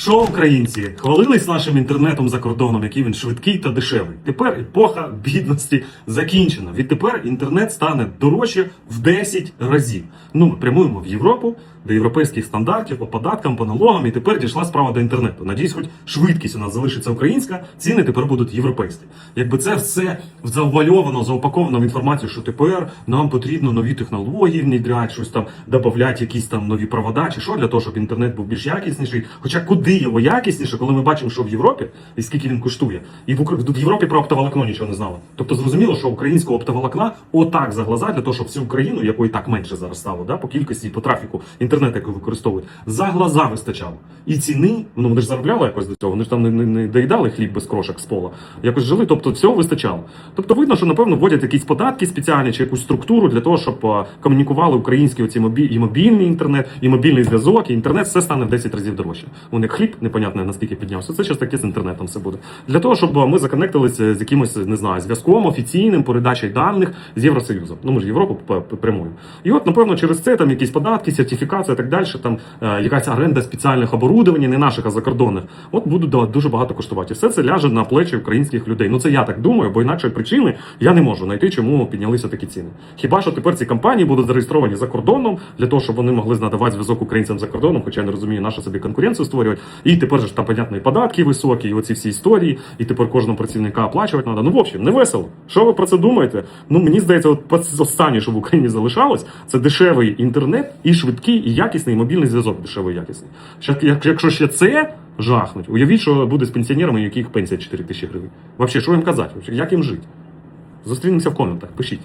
Що українці хвалились нашим інтернетом за кордоном, який він швидкий та дешевий. Тепер епоха бідності закінчена. Відтепер інтернет стане дорожче в 10 разів. Ну, ми прямуємо в Європу до європейських стандартів по податкам, по налогам, і тепер дійшла справа до інтернету. Надіюсь, хоч швидкість у нас залишиться українська, ціни тепер будуть європейські. Якби це все завуальовано, заупаковано в інформацію, що тепер нам потрібно нові технології внедряти, щось там додати, якісь там нові провода, чи що для того, щоб інтернет був більш якісніший. Хоча куди його якісніше, коли ми бачимо, що в Європі і скільки він коштує, і в, Укра- в Європі про оптоволокно нічого не знали. Тобто зрозуміло, що українського оптоволокна отак за глаза для того, щоб всю Україну, якої так менше зараз стало, да, по кількості і по трафіку інтернет, який використовують, за глаза вистачало. І ціни, ну вони ж заробляли якось до цього. Вони ж там не, не, не доїдали хліб без крошок з пола. Якось жили, тобто всього вистачало. Тобто видно, що напевно вводять якісь податки спеціальні чи якусь структуру для того, щоб комунікували українські оці мобі... і мобільний інтернет, і мобільний зв'язок, і інтернет все стане в 10 разів дорожче. Вони хліб, непонятно наскільки піднявся. Це щось таке з інтернетом все буде. Для того, щоб ми законектилися з якимось, не знаю, зв'язком офіційним, передачею даних з Євросоюзом. Ну ми ж Європу прямуємо. І от, напевно, через це там якісь податки, сертифікація так далі, там е, якась оренда спеціальних оборудовань, не наших, а закордонних. От будуть дуже багато коштувати. Все це ляже на плечі українських людей. Ну це я так думаю, бо інакшої причини я не можу знайти, чому піднялися такі ціни. Хіба що тепер ці компанії будуть зареєстровані за кордоном для того, щоб вони могли надавати зв'язок українцям за кордоном, хоча я не розумію, на що собі конкуренцію створювати. І тепер же ж там, понятно, і податки високі, і оці всі історії, і тепер кожного працівника оплачувати треба. Ну, в общем, не весело. Що ви про це думаєте? Ну мені здається, от останнє, що в Україні залишалось, це дешевий інтернет і швидкий, і якісний мобільний зв'язок. Дешевий і якісний. Якщо ще це жахнуть, уявіть, що буде з пенсіонерами, у яких пенсія 4 тисячі гривень. Взагалі, що їм казати? Як їм жити? Зустрінемося в коментах, пишіть.